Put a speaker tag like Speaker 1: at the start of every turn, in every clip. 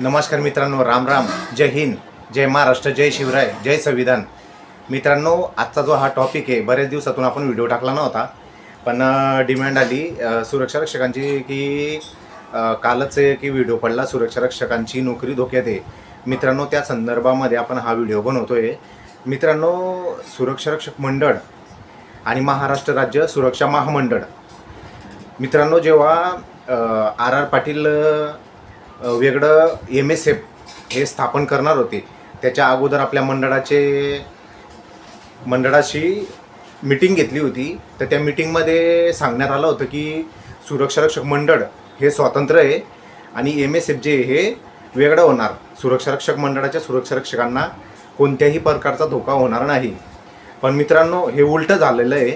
Speaker 1: नमस्कार मित्रांनो राम राम. जय हिंद जय महाराष्ट्र जय शिवराय जय संविधान. मित्रांनो आजचा जो हा टॉपिक आहे बऱ्याच दिवसातून आपण व्हिडिओ टाकला नव्हता पण डिमांड आली. सुरक्षा रक्षकांची की कालच आहे की व्हिडिओ पडला सुरक्षा रक्षकांची नोकरी धोक्यात आहे. मित्रांनो त्या संदर्भामध्ये आपण हा व्हिडिओ बनवतो आहे मित्रांनो सुरक्षा रक्षक मंडळ आणि महाराष्ट्र राज्य सुरक्षा महामंडळ. मित्रांनो जेव्हा आर आर पाटील वेगळं एम एस एफ हे स्थापन करणार होते. त्याच्या अगोदर आपल्या मंडळाचे मंडळाशी मिटिंग घेतली होती. तर त्या मिटिंगमध्ये सांगण्यात आलं होतं की सुरक्षारक्षक मंडळ हे स्वतंत्र आहे आणि एम एस एफ जे हे वेगळं होणार. सुरक्षारक्षक मंडळाच्या सुरक्षारक्षकांना कोणत्याही प्रकारचा धोका होणार नाही. पण मित्रांनो हे उलटं झालेलं आहे.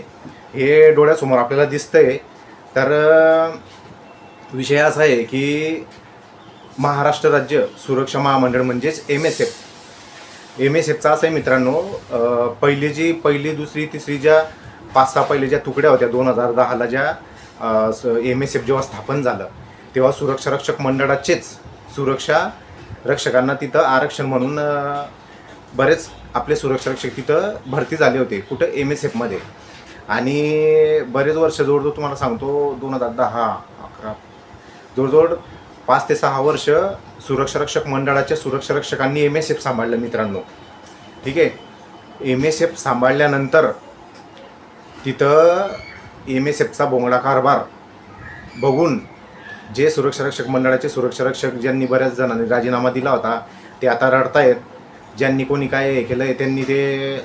Speaker 1: हे डोळ्यासमोर आपल्याला दिसतंय. तर विषय असा आहे की महाराष्ट्र राज्य सुरक्षा महामंडळ म्हणजेच M S F M S एफचा असं आहे मित्रांनो पहिली जी पहिली दुसरी तिसरी ज्या पाच सहा पहिले ज्या तुकड्या होत्या दोन हजार दहाला ज्या एम एस एफ जेव्हा स्थापन झालं तेव्हा सुरक्षा रक्षक मंडळाचेच सुरक्षा रक्षकांना तिथं आरक्षण म्हणून बरेच आपले सुरक्षा रक्षक तिथं भरती झाले होते कुठं? एम एस एफमध्ये आणि बरेच वर्ष जवळजवळ तुम्हाला सांगतो दोन हजार दहा अकरा जवळजवळ पाच ते सहा वर्ष सुरक्षारक्षक मंडळाच्या सुरक्षारक्षकांनी एम एस एफ सांभाळलं मित्रांनो. ठीक आहे? एम एस एफ सांभाळल्यानंतर तिथं एम एस एफचा बोंगडा कारभार बघून जे सुरक्षारक्षक मंडळाचे सुरक्षारक्षक ज्यांनी बऱ्याच जणांनी राजीनामा दिला होता ते आता रडतायत. ज्यांनी कोणी काय हे केलं आहे त्यांनी ते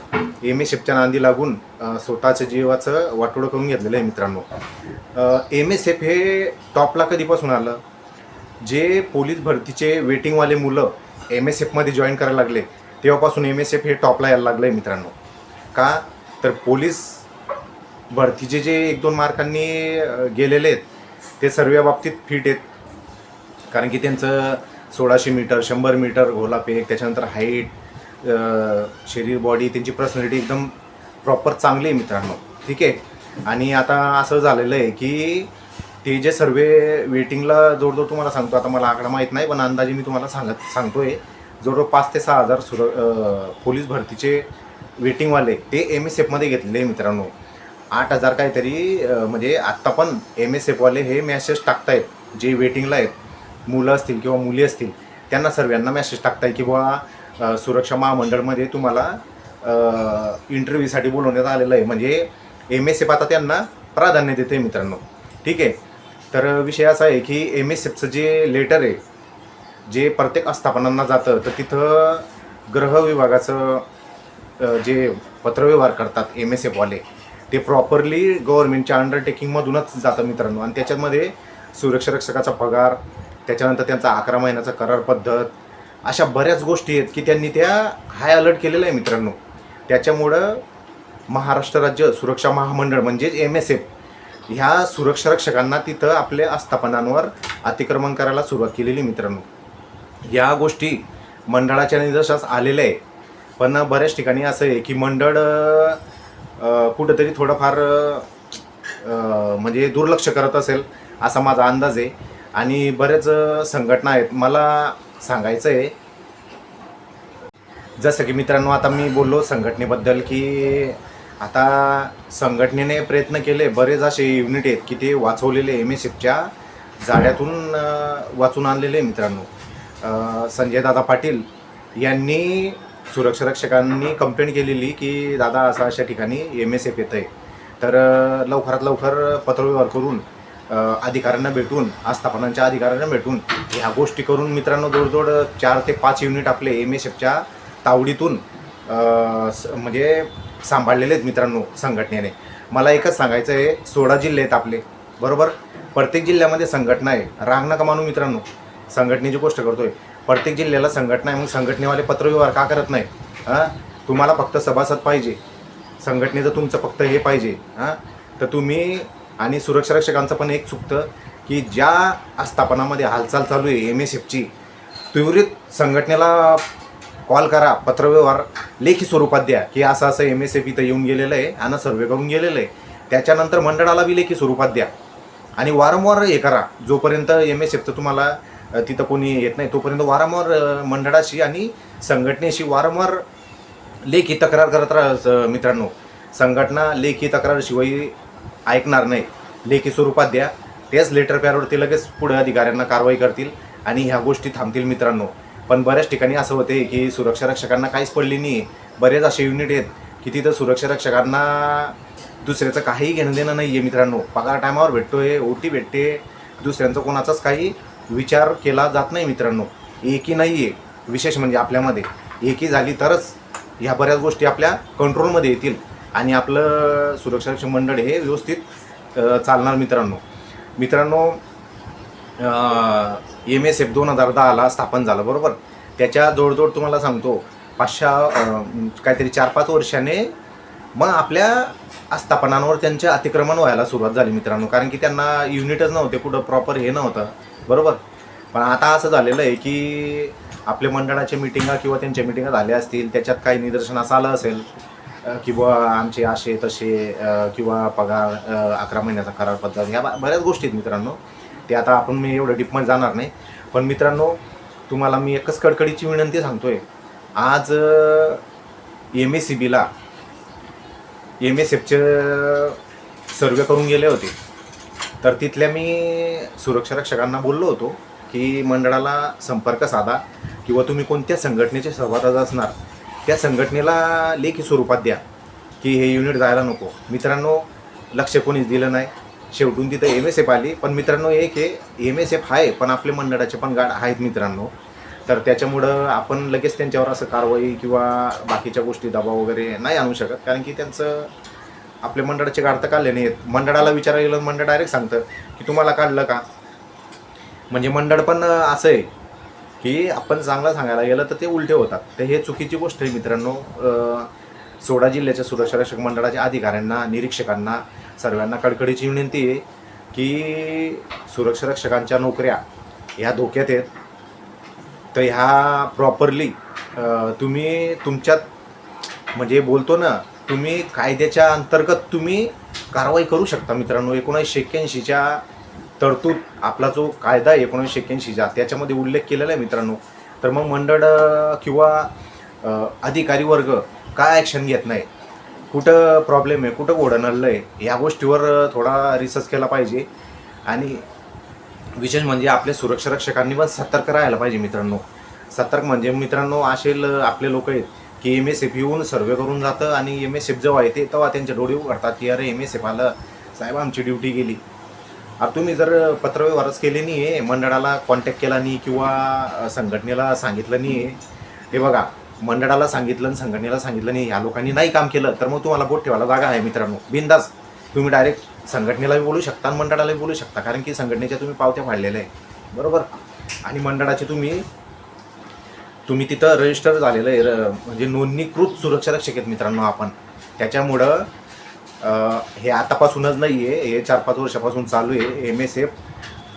Speaker 1: एम एस एफच्या नांदी लागून स्वतःच्या जीवाचं वाटोळं करून घेतलेलं आहे मित्रांनो. एम एस एफ हे टॉपला कधीपासून आलं? जे पोलीस भरतीचे वेटिंगवाले मुलं एम एस एफमध्ये जॉईन करायला लागले तेव्हापासून एम एस एफ हे टॉपला यायला लागलं आहे मित्रांनो. का? तर पोलीस भरतीचे जे एक दोन मार्कांनी गेलेले आहेत ते सर्व बाबतीत फिट आहेत. कारण की त्यांचं सोळाशे मीटर शंभर मीटर गोलाफेक त्याच्यानंतर हाईट शरीर बॉडी त्यांची पर्सनॅलिटी एकदम प्रॉपर चांगली आहे मित्रांनो. ठीक आहे? आणि आता असं झालेलं आहे की ते जे सर्वे वेटिंगला जवळजवळ तुम्हाला सांगतो आता मला आकडा माहीत नाही पण अंदाजे मी तुम्हाला सांगत सांगतोय. जवळजवळ पाच ते सहा हजार सुर पोलीस भरतीचे वेटिंगवाले ते एम एस एफमध्ये घेतलेले आहे मित्रांनो. आठ हजार काहीतरी म्हणजे आत्ता पण एम एस एफवाले हे मॅसेज टाकतायत जे वेटिंगला आहेत. मुलं असतील किंवा मुली असतील त्यांना सर्वांना मॅसेज टाकताय की बुवा सुरक्षा महामंडळमध्ये तुम्हाला इंटरव्ह्यूसाठी बोलवण्यात आलेलं आहे. म्हणजे एम एस एफ आता त्यांना प्राधान्य देते मित्रांनो. ठीक आहे? तर विषय असा आहे की एम एस एफचं जे लेटर आहे जे प्रत्येक आस्थापनांना जातं तर तिथं ग्रह विभागाचं जे पत्रव्यवहार करतात एम एस एफवाले ते प्रॉपरली गव्हर्नमेंटच्या अंडरटेकिंगमधूनच जातं मित्रांनो. आणि त्याच्यामध्ये सुरक्षारक्षकाचा पगार त्याच्यानंतर त्यांचा अकरा महिन्याचा करार पद्धत अशा बऱ्याच गोष्टी आहेत की त्यांनी त्या हाय अलर्ट केलेलं आहे मित्रांनो. त्याच्यामुळं महाराष्ट्र राज्य सुरक्षा महामंडळ म्हणजेच एम एस एफ ह्या सुरक्षा रक्षकांना तिथं आपल्या आस्थापनांवर अतिक्रमण करायला सुरुवात केलेली मित्रांनो. या गोष्टी मंडळाच्या निदर्शनास आलेल्या आहे पण बऱ्याच ठिकाणी असं आहे की मंडळ कुठंतरी थोडंफार म्हणजे दुर्लक्ष करत असेल असा माझा अंदाज आहे. आणि बरेच संघटना आहेत. मला सांगायचं आहे जसं की मित्रांनो आता मी बोललो संघटनेबद्दल की आता संघटनेने प्रयत्न केले बरेच असे युनिट आहेत की ते वाचवलेले एम एस एफच्या जाड्यातून वाचून आणलेले आहे मित्रांनो. संजय दादा पाटील यांनी सुरक्षा रक्षकांनी कंप्लेंट केलेली की दादा असं अशा ठिकाणी एम एस एफ येतं आहे तर लवकरात लवकर पत्रव्यवहार करून अधिकाऱ्यांना भेटून आस्थापनांच्या अधिकाऱ्यांना भेटून ह्या गोष्टी करून मित्रांनो जवळजवळ चार ते पाच युनिट आपले एम एस एफच्या तावडीतून स- म्हणजे सांभाळलेले आहेत मित्रांनो संघटनेने. मला एकच सांगायचं आहे सोळा जिल्हे आहेत आपले बरोबर? प्रत्येक जिल्ह्यामध्ये संघटना आहे. रांग नका मानू मित्रांनो. संघटनेची गोष्ट करतोय. प्रत्येक जिल्ह्याला संघटना आहे मग संघटनेवाले पत्रव्यवहार का करत नाही हां? तुम्हाला फक्त सभासद पाहिजे. संघटनेचं तुमचं फक्त हे पाहिजे. हां? तर तुम्ही आणि सुरक्षा रक्षकांचं पण एक चुकतं की ज्या आस्थापनामध्ये हालचाल चालू आहे एम एस एफची त्वरित संघटनेला कॉल करा पत्रव्यवहार लेखी स्वरूपात द्या. की असं असं एम एस एफ इथं येऊन गेलेलं आहे आणि सर्वे करून गेलेलं आहे. त्याच्यानंतर मंडळाला बी लेखी स्वरूपात द्या. आणि वारंवार हे करा. जोपर्यंत एम एस एफचं तुम्हाला तिथं कोणी येत नाही तोपर्यंत वारंवार मंडळाशी आणि संघटनेशी वारंवार लेखी तक्रार करत राहा मित्रांनो. संघटना लेखी तक्रारशिवाय ऐकणार नाही. लेखी स्वरूपात द्या. तेच लेटर पॅरवरती ते लगेच पुढे अधिकाऱ्यांना कारवाई करतील आणि ह्या गोष्टी थांबतील मित्रांनो. पण बऱ्याच ठिकाणी असं होते की सुरक्षा रक्षकांना काहीच पडली नाही. बरेच असे युनिट आहेत की तिथं सुरक्षा रक्षकांना दुसऱ्याचं काहीही घेणं देणं नाही आहे मित्रांनो. पगार टायमावर भेटतोय ओटी भेटते. दुसऱ्यांचं कोणाचाच काही विचार केला जात नाही मित्रांनो. एकी नाही आहे विशेष म्हणजे आपल्यामध्ये. एकी झाली तरच ह्या बऱ्याच गोष्टी आपल्या कंट्रोलमध्ये येतील. आणि आपलं सुरक्षा रक्षक मंडळ हे व्यवस्थित चालणार मित्रांनो. मित्रांनो एम एस एफ दोन हजार दहाला स्थापन झालं बरोबर? त्याच्या जोडजोड तुम्हाला सांगतो पाचशा काहीतरी चार पाच वर्षाने मग आपल्या आस्थापनांवर त्यांचे अतिक्रमण व्हायला सुरुवात झाली मित्रांनो. कारण की त्यांना युनिटच नव्हते कुठं प्रॉपर हे नव्हतं बरोबर? पण आता असं झालेलं आहे की आपल्या मंडळाच्या मिटिंगा किंवा त्यांच्या मिटिंगा झाल्या असतील त्याच्यात काही निदर्शन असं आलं असेल किंवा आमचे असे तसे किंवा पगार अकरा महिन्याचा करार पद्धत ह्या बऱ्याच गोष्टी आहेत मित्रांनो. ते आता आपण मी एवढं डीपमध्ये जाणार नाही. पण मित्रांनो तुम्हाला मी एकच कडकडीची विनंती सांगतोय. आज एम एस सी बीला एम एस एफचे सर्वे करून गेले होते. तर तिथल्या मी सुरक्षा रक्षकांना बोललो होतो की मंडळाला संपर्क साधा किंवा तुम्ही कोणत्या संघटनेचे सहभागात असणार त्या संघटनेला लेखी स्वरूपात द्या की हे युनिट जायला नको. मित्रांनो लक्ष कोणीच दिलं नाही. शेवटून तिथं एम एस एफ आली. पण मित्रांनो एक आहे एम एस एफ आहे पण आपले मंडळाचे पण गाड आहेत मित्रांनो. तर त्याच्यामुळं आपण लगेच त्यांच्यावर असं कारवाई किंवा बाकीच्या गोष्टी दबाव वगैरे नाही आणू शकत. कारण की त्यांचं आपल्या मंडळाचे गाड तर काढले नाही आहेत मंडळाला विचारायला गेलं मंडळ डायरेक्ट सांगतं की तुम्हाला काढलं का? म्हणजे मंडळ पण असं आहे की आपण चांगलं सांगायला गेलं तर ते उलटे होतात. तर हे चुकीची गोष्ट आहे मित्रांनो. सोडा जिल्ह्याच्या सुरक्षा रक्षक मंडळाच्या अधिकाऱ्यांना निरीक्षकांना सर्वांना कडकडीची विनंती आहे की सुरक्षा रक्षकांच्या नोकऱ्या ह्या धोक्यात आहेत. तर ह्या प्रॉपरली तुम्ही तुमच्यात म्हणजे बोलतो ना तुम्ही कायद्याच्या अंतर्गत तुम्ही कारवाई करू शकता मित्रांनो. एकोणीसशे एक्क्याऐंशीच्या तरतूद आपला जो कायदा एकोणीसशे एक्क्याऐंशीचा त्याच्यामध्ये उल्लेख केलेला आहे मित्रांनो. तर मग मंडळ किंवा अधिकारी वर्ग काय ॲक्शन घेत नाही कुठं प्रॉब्लेम आहे कुठं ओढणलं आहे या गोष्टीवर थोडा रिसर्च केला पाहिजे. आणि विशेष म्हणजे आपल्या सुरक्षा रक्षकांनी पण सतर्क राहायला पाहिजे मित्रांनो. सतर्क म्हणजे मित्रांनो असे आपले लोक आहेत की एम एस एफ येऊन सर्वे करून जातं आणि एम एस एफ जेव्हा येते तेव्हा त्यांच्या डोळे उघडतात की अरे एम एस एफ आलं. साहेब आमची ड्युटी गेली. अरे तुम्ही जर पत्रव्यवहारच केले नाही आहे मंडळाला कॉन्टॅक्ट केला नाही किंवा संघटनेला सांगितलं नाही आहे हे बघा मंडळाला सांगितलं आणि संघटनेला सांगितलं आणि ह्या लोकांनी नाही काम केलं तर मग तुम्हाला बोट ठेवायला जागा आहे मित्रांनो. बिंदास. तुम्ही डायरेक्ट संघटनेलाही बोलू शकता आणि मंडळालाही बोलू शकता कारण की संघटनेच्या तुम्ही पावत्या फाडलेल्या आहे. बरोबर? आणि मंडळाचे तुम्ही तुम्ही तिथं रजिस्टर झालेलं आहे र- म्हणजे नोंदणीकृत सुरक्षा रक्षक आहेत मित्रांनो आपण. त्याच्यामुळं हे आतापासूनच नाही आहे हे चार पाच वर्षापासून चालू आहे. एम एस एफ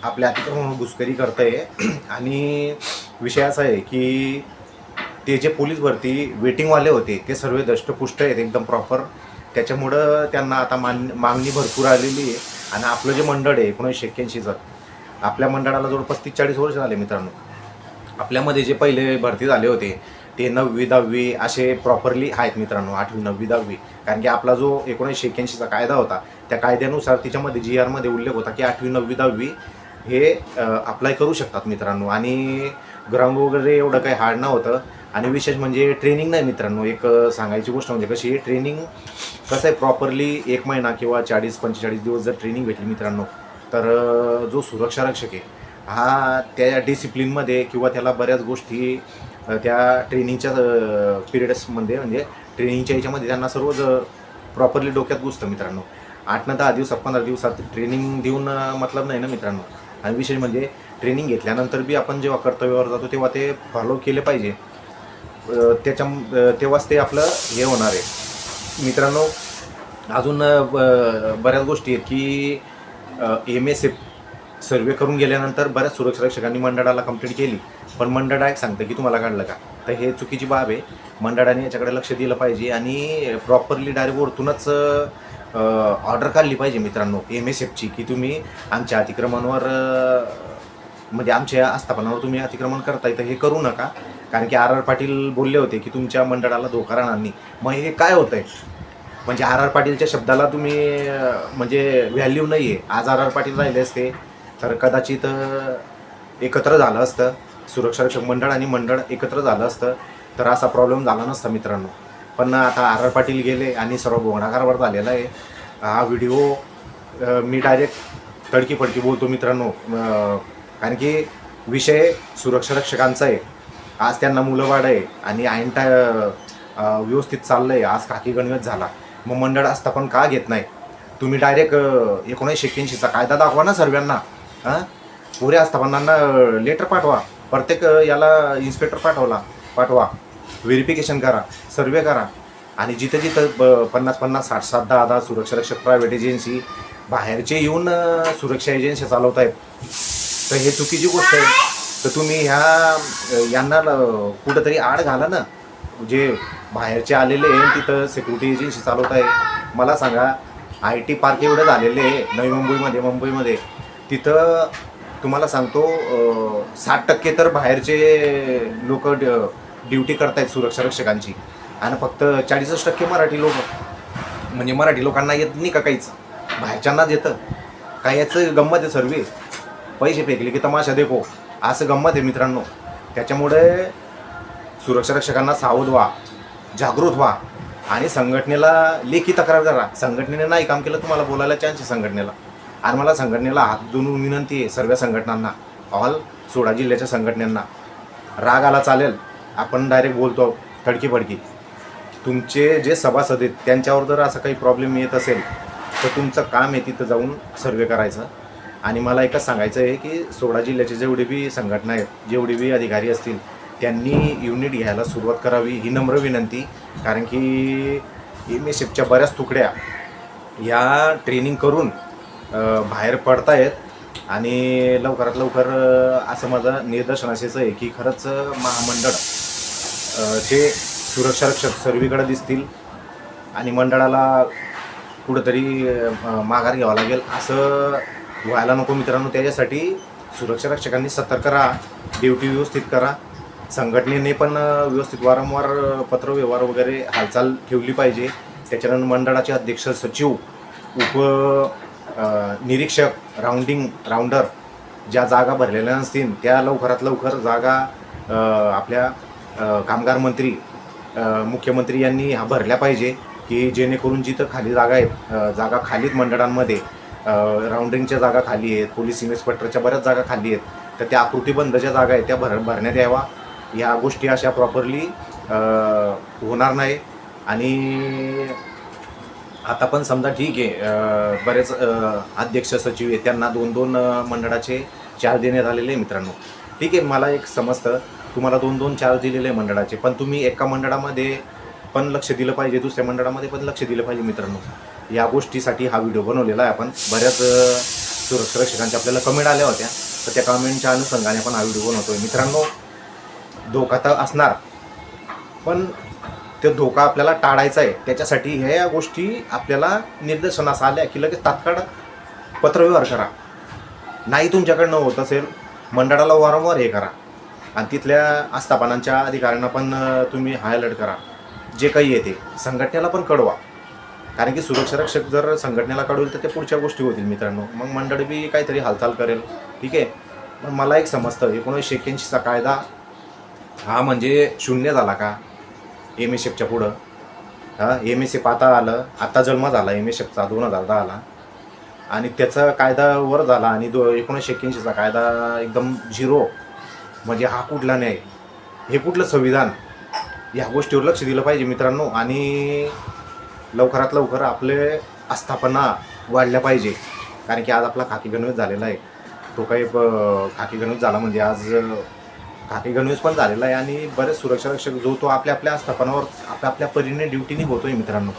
Speaker 1: आपल्या अतिक्रमण घुसखोरी करत आहे आणि विषय असा आहे की ते जे पोलीस भरती वेटिंगवाले होते ते सर्व दष्टपुष्ट आहेत एकदम प्रॉपर त्याच्यामुळं त्यांना आता मान मागणी भरपूर आलेली आहे. आणि आपलं जे मंडळ आहे एकोणीसशे एक्क्याऐंशीचं आपल्या मंडळाला जवळपास तीस चाळीस वर्ष झाले मित्रांनो. आपल्यामध्ये जे पहिले भरती झाले होते ते नववी दहावी असे प्रॉपरली आहेत मित्रांनो आठवी नववी दहावी. कारण की आपला जो एकोणीसशे एक्क्याऐंशीचा कायदा होता त्या कायद्यानुसार तिच्यामध्ये जी आरमध्ये उल्लेख होता की आठवी नववी दहावी हे अप्लाय करू शकतात मित्रांनो. आणि ग्राउंड वगैरे एवढं काही हार्ड नव्हतं. आणि विशेष म्हणजे ट्रेनिंग नाही मित्रांनो एक सांगायची गोष्ट म्हणजे कशी ट्रेनिंग कसं आहे प्रॉपरली एक महिना किंवा चाळीस पंचेचाळीस दिवस जर ट्रेनिंग भेटली मित्रांनो तर जो सुरक्षा रक्षक आहे हा त्या डिसिप्लिनमध्ये किंवा त्याला बऱ्याच गोष्टी त्या ट्रेनिंगच्या पिरियड्समध्ये म्हणजे ट्रेनिंगच्या याच्यामध्ये त्यांना सर्व प्रॉपरली डोक्यात घुसतं मित्रांनो. आठ ना दहा दिवसात पंधरा दिवसात ट्रेनिंग देऊन मतलब नाही ना मित्रांनो. आणि विशेष म्हणजे ट्रेनिंग घेतल्यानंतर बी आपण जेव्हा कर्तव्यावर जातो तेव्हा ते फॉलो केले पाहिजे. त्याच्या तेव्हाच ते आपलं हे होणार आहे. मित्रांनो अजून ब- बऱ्याच गोष्टी आहेत की एम एस एफ सर्वे करून गेल्यानंतर बऱ्याच सुरक्षा रक्षकांनी मंडळाला कंप्लेंट केली. पण मंडळा एक सांगतं की तुम्हाला काढलं का? तर हे चुकीची बाब आहे. मंडळाने याच्याकडे लक्ष दिलं पाहिजे आणि प्रॉपरली डायरेक्ट वरतूनच ऑर्डर काढली पाहिजे मित्रांनो एम एस एफची की तुम्ही आमच्या अतिक्रमणावर म्हणजे आमच्या आस्थापनावर तुम्ही अतिक्रमण करताय तर हे करू नका. कारण की आर आर पाटील बोलले होते की तुमच्या मंडळाला धोका राहणार नाही. मग हे काय होतंय? म्हणजे आर आर पाटीलच्या शब्दाला तुम्ही म्हणजे व्हॅल्यू नाही आहे आज आर आर पाटील राहिले असते तर कदाचित एकत्र झालं असतं. सुरक्षा रक्षक मंडळ आणि मंडळ एकत्र झालं असतं. तर असा प्रॉब्लेम झाला नसता मित्रांनो. पण आता आर आर पाटील गेले आणि सर्व भोंगडाकारवर झालेला आहे. हा व्हिडिओ मी डायरेक्ट तडकी फडकी बोलतो मित्रांनो. कारण की विषय सुरक्षा रक्षकांचा आहे. आज त्यांना मुलं वाढ आहे आणि ऐन टा व्यवस्थित चाललं आहे आज काकी गणवेश झाला. मग मंडळ आस्थापन का घेत नाही? तुम्ही डायरेक्ट एकोणीसशे एक्क्याऐंशीचा कायदा दाखवा ना सर्वांना. हां पुऱ्या आस्थापनांना लेटर पाठवा. प्रत्येक याला इन्स्पेक्टर पाठवला. पाठवा. व्हेरिफिकेशन करा. सर्वे करा. आणि जिथं जिथं ब- पन्नास पन्नास साठ सात दहा दहा सुरक्षा रक्षक प्रायव्हेट एजन्सी बाहेरचे येऊन सुरक्षा एजन्सी चालवत आहेत तर हे चुकीची गोष्ट आहे. तर तुम्ही ह्या यांना ल- कुठंतरी आड घाला ना. जे बाहेरचे आलेले आहे तिथं सिक्युरिटी एजन्सी चालवत आहे. मला सांगा आय टी पार्क एवढं झालेले आहे नवी मुंबईमध्ये मुंबईमध्ये. तिथं तुम्हाला सांगतो साठ टक्के तर बाहेरचे लोक ड्युटी करतायत सुरक्षा रक्षकांची. आणि फक्त चाळीसच टक्के मराठी लोक. म्हणजे मराठी लोकांना येत नाही का काहीच? बाहेरच्यांनाच येतं. काय याचं गंमत आहे सर्वे? पैसे फेकले की तमाशा देखो. असं गंमत आहे मित्रांनो. त्याच्यामुळे सुरक्षा रक्षकांना सावध व्हा जागृत व्हा आणि संघटनेला लेखी तक्रार करा संघटनेने नाही काम केलं तुम्हाला बोलायला चान्स आहे संघटनेला. आणि मला संघटनेला हात जोडून विनंती आहे सर्व संघटनांना. ऑल सोळा जिल्ह्याच्या संघटनांना. राग आला चालेल आपण डायरेक्ट बोलतो फडकी फडकी तुमचे जे सभासद आहेत त्यांच्यावर जर असं काही प्रॉब्लेम येत असेल तर तुमचं काम आहे तिथं जाऊन सर्वे करायचं. आणि मला एकच सांगायचं आहे की सोळा जिल्ह्याचे जेवढे बी संघटना आहेत जेवढे बी अधिकारी असतील त्यांनी युनिट घ्यायला सुरुवात करावी ही नम्र विनंती. कारण की एम एस एफच्या बऱ्याच तुकड्या या ट्रेनिंग करून बाहेर बाहेर पडतायत. आणि लवकरात लवकर असं माझं निदर्शन असेच आहे की खरंच महामंडळ चे सुरक्षारक्षक सर्वीकडे दिसतील आणि मंडळाला कुठंतरी माघार घ्यावा लागेल असं व्हायला नको मित्रांनो त्याच्यासाठी सुरक्षा रक्षकांनी सतर्क राहा ड्युटी व्यवस्थित करा. संघटनेने पण व्यवस्थित वारंवार पत्रव्यवहार वगैरे हालचाल ठेवली पाहिजे. त्याच्यानंतर मंडळाचे अध्यक्ष सचिव उप निरीक्षक राऊंडिंग राऊंडर ज्या जागा भरलेल्या नसतील त्या लवकरात लवकर जागा आपल्या कामगार मंत्री मुख्यमंत्री यांनी ह्या भरल्या पाहिजे की जेणेकरून जिथं खाली जागा आहेत जागा खालीत मंडळांमध्ये राऊंडिंगच्या जागा खाली आहेत पोलीस इन्स्पेक्टरच्या बऱ्याच जागा खाली आहेत तर त्या आकृतीबंध ज्या जागा आहेत त्या भर भरण्यात यावा ह्या गोष्टी अशा प्रॉपरली होणार नाही. आणि आता पण समजा ठीक आहे बरेच अध्यक्ष सचिव आहे त्यांना दोन दोन मंडळाचे चार्ज देण्यात आलेले आहे मित्रांनो. ठीक आहे मला एक समजतं तुम्हाला दोन दोन चार्ज दिलेले आहे मंडळाचे पण तुम्ही एका मंडळामध्ये पण लक्ष दिलं पाहिजे दुसऱ्या मंडळामध्ये पण लक्ष दिलं पाहिजे मित्रांनो. या गोष्टीसाठी हा व्हिडिओ बनवलेला आहे. आपण बऱ्याच सुरक्षकांच्या आपल्याला कमेंट आल्या होत्या. तर त्या कमेंटच्या अनुषंगाने आपण हा व्हिडिओ आहे मित्रांनो धोका तर असणार. पण ते धोका आपल्याला टाळायचा आहे. त्याच्यासाठी ह्या गोष्टी आपल्याला निदर्शनास आल्या की लगेच तात्काळ पत्रव्यवहार करा. नाही तुमच्याकडनं होत असेल मंडळाला वारंवार हे करा. आणि तिथल्या आस्थापनांच्या अधिकाऱ्यांना पण तुम्ही हाय अलर्ट करा. जे काही येते संघटनेला पण कळवा. कारण की सुरक्षा रक्षक जर संघटनेला काढूल तर ते पुढच्या गोष्टी होतील मित्रांनो. मग मंडळ बी काहीतरी हालचाल करेल. ठीक आहे? पण मला एक समजतं एकोणीसशे एक्क्याऐंशीचा कायदा हा म्हणजे शून्य झाला का? एम एस एफच्या पुढं. हां एम एस एफ आता आलं आत्ता जन्म झाला एम एस एफचा दोन हजार दहाला आणि त्याचा कायदा वर झाला आणि दो एकोणीसशे एक्क्याऐंशीचा कायदा एकदम झिरो. म्हणजे हा कुठला नाही हे कुठलं संविधान? ह्या गोष्टीवर लक्ष दिलं पाहिजे मित्रांनो. आणि लवकरात लवकर आपले आस्थापना वाढल्या पाहिजे. कारण की आज आपला खाकी गणवेश झालेला आहे. तो काही ब- खाकी गणवेश झाला म्हणजे आज खाकी गणवेश पण झालेला आहे आणि बरेच सुरक्षा रक्षक जो तो आपल्या आपल्या आस्थापनावर आपल्या आपल्या परीने ड्युटी निभवतोय मित्रांनो.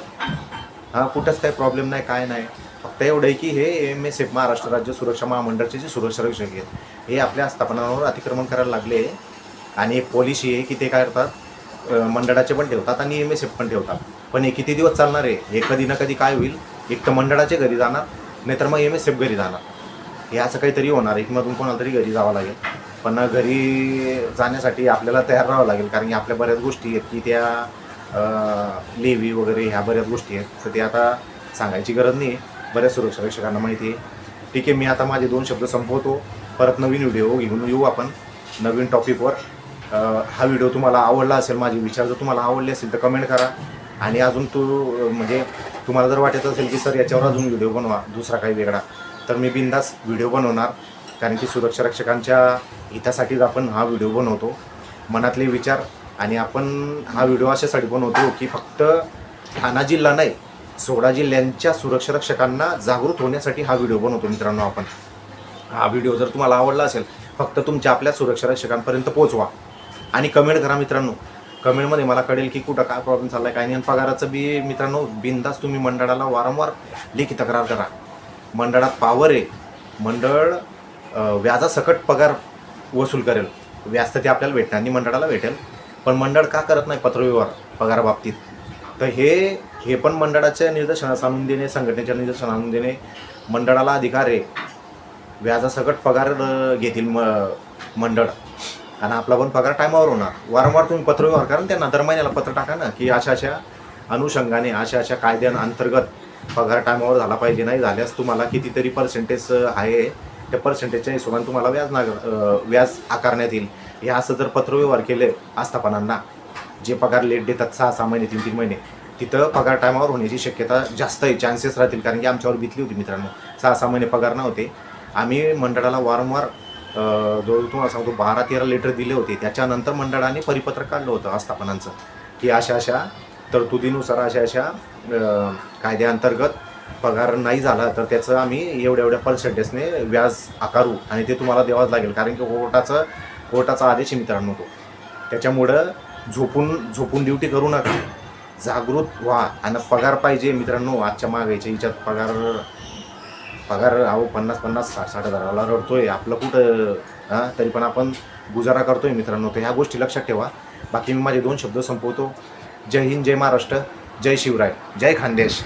Speaker 1: हा कुठंच काही प्रॉब्लेम नाही काय नाही. फक्त एवढं आहे की हे एम एस एफ महाराष्ट्र राज्य सुरक्षा महामंडळचे जे सुरक्षा रक्षक आहेत हे आपल्या आस्थापनावर अतिक्रमण करायला लागले आणि एक पॉलिसी आहे की ते काय करतात मंडळाचे पण ठेवतात आणि एम एस एफ पण ठेवतात. पण हे किती दिवस चालणार आहे? हे कधी ना कधी काय होईल? एक तर मंडळाचे घरी जाणार नाहीतर मग एम एस एफ घरी जाणार. हे असं काहीतरी होणार एकमधून कोणाला तरी घरी जावं लागेल. पण घरी जाण्यासाठी आपल्याला तयार राहावं लागेल कारण की आपल्या बऱ्याच गोष्टी आहेत की त्या लेवी वगैरे ह्या बऱ्याच गोष्टी आहेत. तर ते आता सांगायची गरज नाही आहे. बऱ्याच सुरक्षा रक्षकांना माहिती आहे. ठीक आहे मी आता माझे दोन शब्द संपवतो. परत नवीन व्हिडिओ घेऊन येऊ आपण. नवीन टॉपिकवर हा व्हिडिओ तुम्हाला आवडला असेल माझे विचार जर तुम्हाला आवडले असेल तर कमेंट करा. आणि अजून तू म्हणजे तुम्हाला जर वाटत असेल की सर याच्यावर अजून व्हिडिओ बनवा दुसरा काही वेगळा. तर मी बिंदास व्हिडिओ बनवणार कारण की सुरक्षा रक्षकांच्या हितासाठीच आपण हा व्हिडिओ बनवतो. मनातले विचार आणि आपण हा व्हिडिओ अशासाठी बनवतो की फक्त ठाणा जिल्हा नाही सोळा जिल्ह्यांच्या सुरक्षा रक्षकांना जागृत होण्यासाठी हा व्हिडिओ बनवतो मित्रांनो आपण. हा व्हिडिओ जर तुम्हाला आवडला असेल फक्त तुमच्या आपल्या सुरक्षा रक्षकांपर्यंत पोहोचवा. आणि कमेंट करा मित्रांनो. कमेंटमध्ये मला कळेल की कुठं काय प्रॉब्लेम चालला आहे काय नाही. पगाराचं बी मित्रांनो बिंदास तुम्ही मंडळाला वारंवार लेखी तक्रार करा. मंडळात पावर आहे. मंडळ व्याजासकट पगार वसूल करेल. व्याज तर ते आपल्याला भेटणार आणि मंडळाला भेटेल. पण मंडळ का करत नाही पत्रव्यवहार पगाराबाबतीत तर हे हे पण मंडळाच्या निदर्शनास आणून देणे संघटनेच्या निदर्शनास आणून देणे. मंडळाला अधिकार आहे. व्याजासकट पगार घेतील म मंडळ. आणि आपला पण पगार टायमावर होणार. वारंवार तुम्ही पत्रव्यवहार करा ना त्यांना दर महिन्याला पत्र टाका ना की अशा अशा अनुषंगाने अशा अशा कायद्यांअंतर्गत पगार टायमावर झाला पाहिजे नाही झाल्यास तुम्हाला कितीतरी पर्सेंटेज आहे. त्या पर्सेंटेजच्या हिशोबाने तुम्हाला व्याज नाग व्याज आकारण्यात येईल. हे असं जर पत्रव्यवहार केले आस्थापनांना जे पगार लेट देतात सहा सहा महिने तीन तीन महिने तिथं पगार टायमावर होण्याची शक्यता जास्त आहे. चान्सेस राहतील कारण की आमच्यावर भीतली होती मित्रांनो. सहा सहा महिने पगार नव्हते. आम्ही मंडळाला वारंवार जो तुम्हाला सांगतो बारा तेरा लेटर दिले होते. त्याच्यानंतर मंडळाने परिपत्रक काढलं होतं आस्थापनांचं. की अशा अशा तरतुदीनुसार अशा अशा कायद्याअंतर्गत पगार नाही झाला तर त्याचं आम्ही एवढ्या एवढ्या पर्सेंटेजने व्याज आकारू आणि ते तुम्हाला द्यावंच लागेल. कारण की कोर्टाचं कोर्टाचा आदेश मित्रांनो तो. त्याच्यामुळं झोपून झोपून ड्युटी करू नका. जागृत व्हा. आणि पगार पाहिजे मित्रांनो आजच्या मागायच्या हिच्यात पगार पगार अहो पन्नास पन्नास साठ साठ हजाराला रडतोय. आपलं कुठं हां? तरी पण आपण गुजारा करतोय मित्रांनो. तर ह्या गोष्टी लक्षात ठेवा. बाकी मी माझे दोन शब्द संपवतो. जय हिंद जय महाराष्ट्र जय शिवराय जय खानदेश.